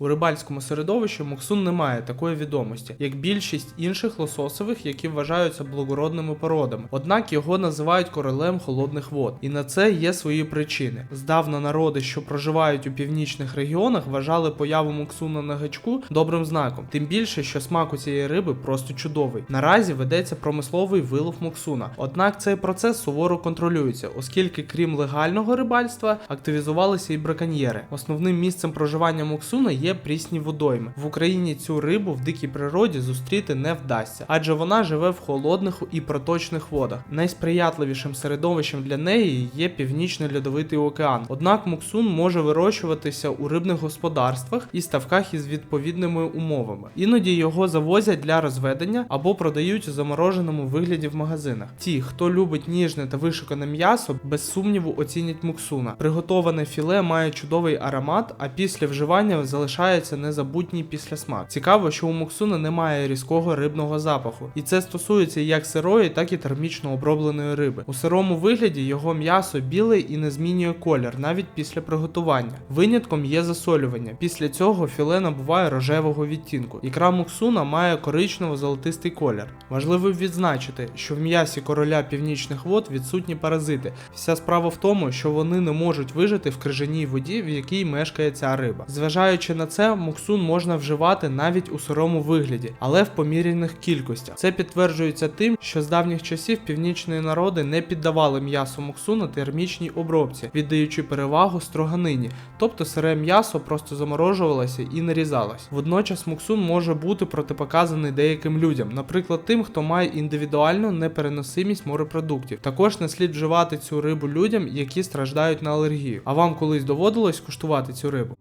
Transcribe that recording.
У рибальському середовищі моксун не має такої відомості, як більшість інших лососових, які вважаються благородними породами. Однак його називають королем холодних вод, і на це є свої причини. Здавна народи, що проживають у північних регіонах, вважали появу моксуна на гачку добрим знаком. Тим більше, що смак у цієї риби просто чудовий. Наразі ведеться промисловий вилов моксуна. Однак цей процес суворо контролюється, оскільки крім легального рибальства активізувалися і браконьєри. Основним місцем проживання моксуна є прісні водойми. В Україні цю рибу в дикій природі зустріти не вдасться, адже вона живе в холодних і проточних водах. Найсприятливішим середовищем для неї є північний льодовитий океан. Однак моксун може вирощуватися у рибних господарствах і ставках із відповідними умовами. Іноді його завозять для розведення або продають у замороженому вигляді в магазинах. Ті, хто любить ніжне та вишукане м'ясо, без сумніву оцінять муксуна. Приготоване філе має чудовий аромат, а після вживання залишається незабутній післясмак. Цікаво, що у муксуна немає різкого рибного запаху, і це стосується як сирої, так і термічно обробленої риби. У сирому вигляді його м'ясо біле і не змінює колір навіть після приготування. Винятком є засолювання. Після цього філе набуває рожевого відтінку. Ікра муксуна має коричнево-золотистий колір. Важливо відзначити, що в м'ясі короля північних вод відсутні паразити. Вся справа в тому, що вони не можуть вижити в крижаній воді, в якій мешкає ця риба. Зважаючи на це, муксун можна вживати навіть у сирому вигляді, але в поміряних кількостях. Це підтверджується тим, що з давніх часів північні народи не піддавали м'ясо муксуна термічній обробці, віддаючи перевагу строганині, тобто сире м'ясо просто заморожувалося і нарізалось. Водночас муксун може бути протипоказаний деяким людям, наприклад, тим, хто має індивідуальну непереносимість морепродуктів. Також не слід вживати цю рибу людям, які страждають на алергію. А вам колись доводилось куштувати цю рибу?